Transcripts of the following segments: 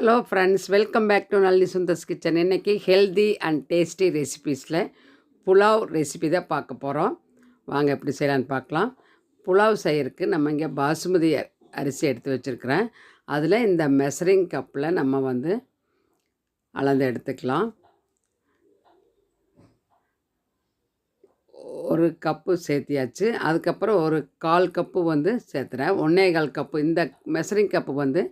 Hello friends welcome back to Nalli Sundar's kitchen இன்றைக்கி healthy and tasty ரெசிபீஸில் pulao recipe தான் பார்க்க போகிறோம் வாங்க எப்படி செய்யலான்னு பார்க்கலாம். புலாவ் செய்யறதுக்கு நம்ம இங்கே பாசுமதி அரிசி எடுத்து வச்சுருக்கிறேன். அதில் இந்த மெசரிங் கப்பில் நம்ம வந்து அளந்து எடுத்துக்கலாம். ஒரு கப்பு சேர்த்தியாச்சு. அதுக்கப்புறம் ஒரு கால் கப்பு வந்து சேர்த்துறேன். ஒன்றே கால் கப்பு. இந்த மெசரிங் கப்பு வந்து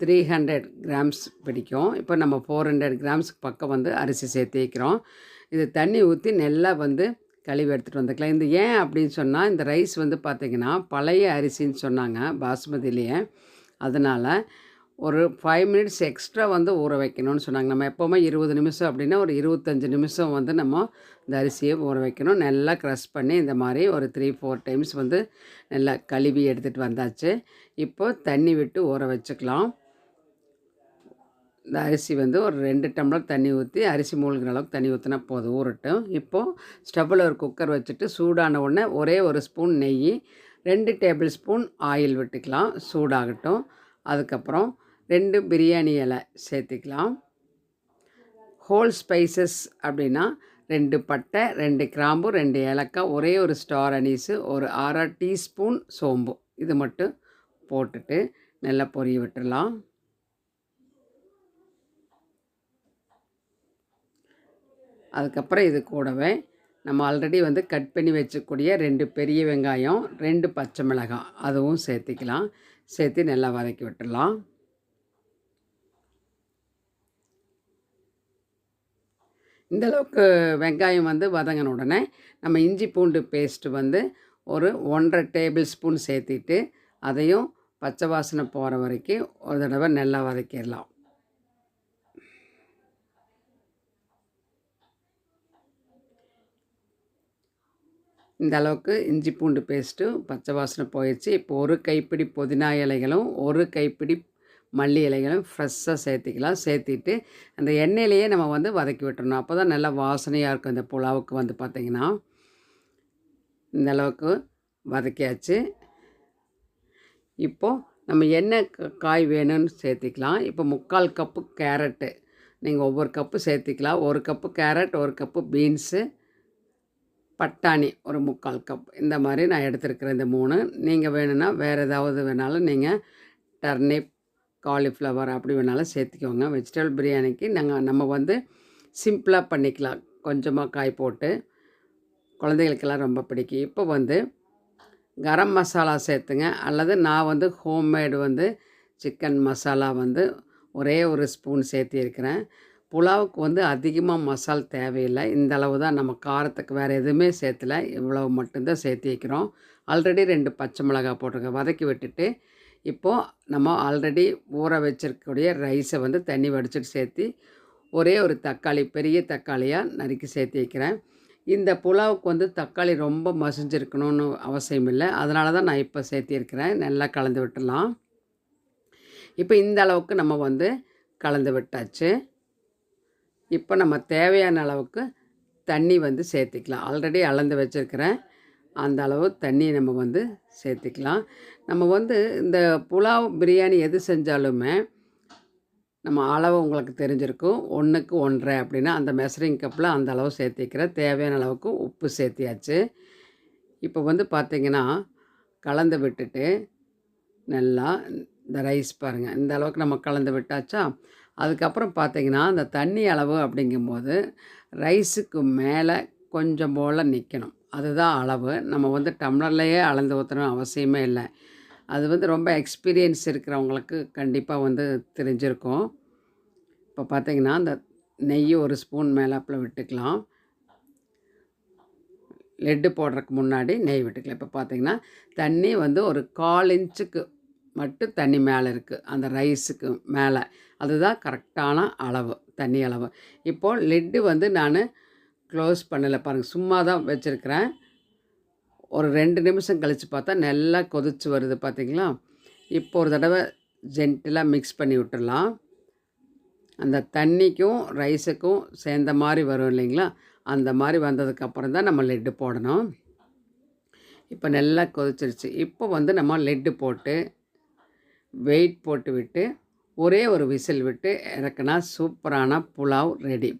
த்ரீ ஹண்ட்ரட் கிராம்ஸ் பிடிக்கும். இப்போ நம்ம ஃபோர் ஹண்ட்ரட் கிராம்ஸ்க்கு பக்கம் வந்து அரிசி சேர்த்திக்கிறோம் இது தண்ணி ஊற்றி நல்லா வந்து கழுவி எடுத்துகிட்டு வந்துக்கலாம். இந்த ஏன் அப்படின்னு சொன்னால் இந்த ரைஸ் வந்து பார்த்திங்கன்னா பழைய அரிசின்னு சொன்னாங்க பாஸ்மதியிலேயே அதனால் ஒரு ஃபைவ் மினிட்ஸ் எக்ஸ்ட்ரா வந்து ஊற வைக்கணும்னு சொன்னாங்க. நம்ம எப்போவுமே இருபது நிமிஷம் அப்படின்னா ஒரு இருபத்தஞ்சி நிமிஷம் வந்து நம்ம இந்த அரிசியை ஊற வைக்கணும். நல்லா க்ரஷ் பண்ணி இந்த மாதிரி ஒரு த்ரீ ஃபோர் டைம்ஸ் வந்து நல்லா கழுவி எடுத்துகிட்டு வந்தாச்சு. இப்போ தண்ணி விட்டு ஊற வச்சுக்கலாம். இந்த அரிசி வந்து ஒரு ரெண்டு டம்ளர் தண்ணி ஊற்றி அரிசி மூழ்கிற அளவுக்கு தண்ணி ஊற்றினா போதும் ஊறட்டும். இப்போது ஸ்டவ்வில் ஒரு குக்கர் வச்சுட்டு சூடான உடனே ஒரே ஒரு ஸ்பூன் நெய் ரெண்டு டேபிள் ஸ்பூன் ஆயில் விட்டுக்கலாம் சூடாகட்டும். அதுக்கப்புறம் ரெண்டு பிரியாணி இலை சேர்த்துக்கலாம். ஹோல் ஸ்பைசஸ் அப்படின்னா ரெண்டு பட்டை ரெண்டு கிராம்பு ரெண்டு ஏலக்காய் ஒரே ஒரு ஸ்டார் அனீஸு ஒரு அரை டீஸ்பூன் சோம்பு. இது மட்டும் போட்டுட்டு நல்லா பொரிய விட்டுடலாம் அதுக்கப்புறம் இது கூடவே நம்ம ஆல்ரெடி வந்து கட் பண்ணி வச்சக்கூடிய ரெண்டு பெரிய வெங்காயம் ரெண்டு பச்சை மிளகாய் அதுவும் சேர்த்திக்கலாம். சேர்த்து நல்லா வதக்கி விட்டுடலாம். இந்த அளவுக்கு வெங்காயம் வந்து வதங்கின உடனே நம்ம இஞ்சி பூண்டு பேஸ்ட்டு வந்து ஒரு ஒன்றரை டேபிள் ஸ்பூன் சேர்த்திட்டு அதையும் பச்சை வாசனை போகிற வரைக்கும் ஒரு தடவை நல்லா வதக்கிடலாம். இந்த அளவுக்கு இஞ்சி பூண்டு பேஸ்ட்டு பச்சை வாசனை போயிடுச்சு இப்போ ஒரு கைப்பிடி புதினா இலைகளும் ஒரு கைப்பிடி மல்லி இலைகளும் ஃப்ரெஷ்ஷாக சேர்த்திக்கலாம். சேர்த்திட்டு அந்த எண்ணெயிலேயே நம்ம வந்து வதக்கி விட்டுறணும். அப்போ தான் நல்லா வாசனையாக இருக்கும் இந்த புலாவுக்கு வந்து பார்த்திங்கன்னா இந்த அளவுக்கு வதக்கியாச்சு. இப்போது நம்ம என்ன காய் வேணும்னு சேர்த்திக்கலாம். இப்போ முக்கால் கப்பு கேரட்டு. நீங்கள் ஒவ்வொரு கப்பு சேர்த்திக்கலாம். ஒரு கப்பு கேரட் ஒரு கப்பு பீன்ஸு பட்டாணி ஒரு முக்கால் கப். இந்த மாதிரி நான் எடுத்துருக்கிறேன் இந்த மூணு. நீங்கள் வேணும்னா வேறு ஏதாவது வேணாலும் நீங்கள் டர்னிப் காலிஃப்ளவர் அப்படி வேணாலும் சேர்த்துக்கோங்க. வெஜிடபிள் பிரியாணிக்கு நாங்கள் நம்ம வந்து சிம்பிளாக பண்ணிக்கலாம். கொஞ்சமாக காய் போட்டு. குழந்தைகளுக்கெல்லாம் ரொம்ப பிடிக்கும். இப்போ வந்து கரம் மசாலா சேர்த்துங்க. அல்லது நான் வந்து ஹோம்மேடு வந்து சிக்கன் மசாலா வந்து ஒரே ஒரு ஸ்பூன் சேர்த்திருக்கிறேன். புலாவுக்கு வந்து அதிகமாக மசால் தேவையில்லை. இந்த அளவு தான் நம்ம காரத்துக்கு வேறு எதுவுமே சேர்த்தல. இவ்வளவு மட்டும்தான் சேர்த்து வைக்கிறோம். ஆல்ரெடி ரெண்டு பச்சை மிளகாய் போட்டிருக்கேன். வதக்கி விட்டுட்டு இப்போது நம்ம ஆல்ரெடி ஊற வச்சிருக்கக்கூடிய ரைஸை வந்து தண்ணி வடிச்சிட்டு சேர்த்து ஒரே ஒரு தக்காளி பெரிய தக்காளியாக நறுக்கி சேர்த்து வைக்கிறேன். இந்த புலாவுக்கு வந்து தக்காளி ரொம்ப மசிஞ்சிருக்கணும்னு அவசியம் இல்லை. அதனால தான் நான் இப்போ சேர்த்திருக்கிறேன் நல்லா கலந்து விட்டுடலாம். இப்போ இந்த அளவுக்கு நம்ம வந்து கலந்து விட்டாச்சு. இப்போ நம்ம தேவையான அளவுக்கு தண்ணி வந்து சேர்த்திக்கலாம். ஆல்ரெடி அளந்து வச்சுருக்கிறேன். அந்த அளவு தண்ணி நம்ம வந்து சேர்த்திக்கலாம். நம்ம வந்து இந்த புலாவ் பிரியாணி எது செஞ்சாலுமே நம்ம அளவு உங்களுக்கு தெரிஞ்சிருக்கும். ஒன்றுக்கு ஒன்றரை அப்படின்னா அந்த மெஷரிங் கப்பில் அந்த அளவு சேர்த்திக்கிறேன் தேவையான அளவுக்கு உப்பு சேர்த்தியாச்சு. இப்போ வந்து பார்த்திங்கன்னா கலந்து விட்டுட்டு நல்லா இந்த ரைஸ் பாருங்கள் இந்த அளவுக்கு நம்ம கலந்து விட்டாச்சா அதுக்கப்புறம் பார்த்தீங்கன்னா அந்த தண்ணி அளவு அப்படிங்கும்போது ரைஸுக்கு மேலே கொஞ்சம் போல் நிற்கணும் அதுதான் அளவு. நம்ம வந்து டம்ளர்லேயே அளந்து ஊற்றணும் அவசியமே இல்லை. அது வந்து ரொம்ப எக்ஸ்பீரியன்ஸ் இருக்கிறவங்களுக்கு கண்டிப்பாக வந்து தெரிஞ்சிருக்கும். இப்போ பார்த்திங்கன்னா அந்த நெய் ஒரு ஸ்பூன் மேலாப்பில் விட்டுக்கலாம். லெட்டு போடுறதுக்கு முன்னாடி நெய் விட்டுக்கலாம். இப்போ பார்த்திங்கன்னா தண்ணி வந்து ஒரு கால் இன்ச்சுக்கு மட்டும் தண்ணி மேலே இருக்குது அந்த ரைஸுக்கு மேலே. அதுதான் கரெக்டான அளவு தண்ணி அளவு. இப்போது லெட்டு வந்து நான் க்ளோஸ் பண்ணலை. பாருங்கள் சும்மா தான் வச்சுருக்கிறேன். ஒரு ரெண்டு நிமிஷம் கழித்து பார்த்தா நல்லா கொதிச்சு வருது பார்த்தீங்களா? இப்போ ஒரு தடவை ஜென்டிலாக மிக்ஸ் பண்ணி விட்டுடலாம். அந்த தண்ணிக்கும் ரைஸுக்கும் சேர்ந்த மாதிரி வரும் இல்லைங்களா? அந்த மாதிரி வந்ததுக்கப்புறம் தான் நம்ம லெட்டு போடணும். இப்போ நல்லா கொதிச்சிருச்சு. இப்போ வந்து நம்ம லெட்டு போட்டு வெயிட் போட்டு விட்டு ஒரே ஒரு விசில் விட்டு இறக்குனா சூப்பரான புலாவ் ரெடி.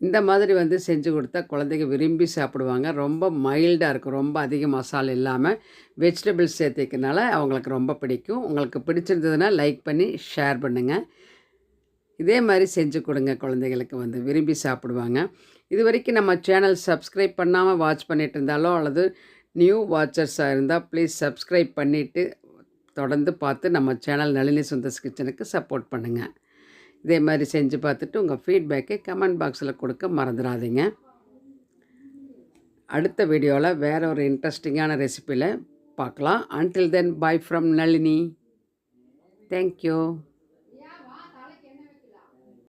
இந்த மாதிரி வந்து செஞ்சு கொடுத்தா குழந்தைங்க விரும்பி சாப்பிடுவாங்க. ரொம்ப மைல்டாக இருக்கும். ரொம்ப அதிக மசாலா இல்லாமல் வெஜிடபிள்ஸ் சேர்த்திக்கனால அவங்களுக்கு ரொம்ப பிடிக்கும். உங்களுக்கு பிடிச்சிருந்ததுன்னா லைக் பண்ணி ஷேர் பண்ணுங்கள் இதே மாதிரி செஞ்சு கொடுங்க குழந்தைங்களுக்கு வந்து விரும்பி சாப்பிடுவாங்க. இது வரைக்கும் நம்ம சேனல் சப்ஸ்கிரைப் பண்ணாமல் வாட்ச் பண்ணிட்டு இருந்தாலோ அல்லது நியூ வாட்சர்ஸாக இருந்தால் ப்ளீஸ் சப்ஸ்கிரைப் பண்ணிவிட்டு தொடர்ந்து பார்த்து நம்ம சேனல் நளினி சுந்தர்ஸ் கிச்சனுக்கு சப்போர்ட் பண்ணுங்கள் இதே மாதிரி செஞ்சு பார்த்துட்டு உங்கள் ஃபீட்பேக்கை கமெண்ட் பாக்ஸில் கொடுக்க மறந்துடாதீங்க. அடுத்த வீடியோவில் வேற ஒரு இன்ட்ரெஸ்டிங்கான ரெசிப்பியில் பார்க்கலாம். Until then bye from Nalini. Thank you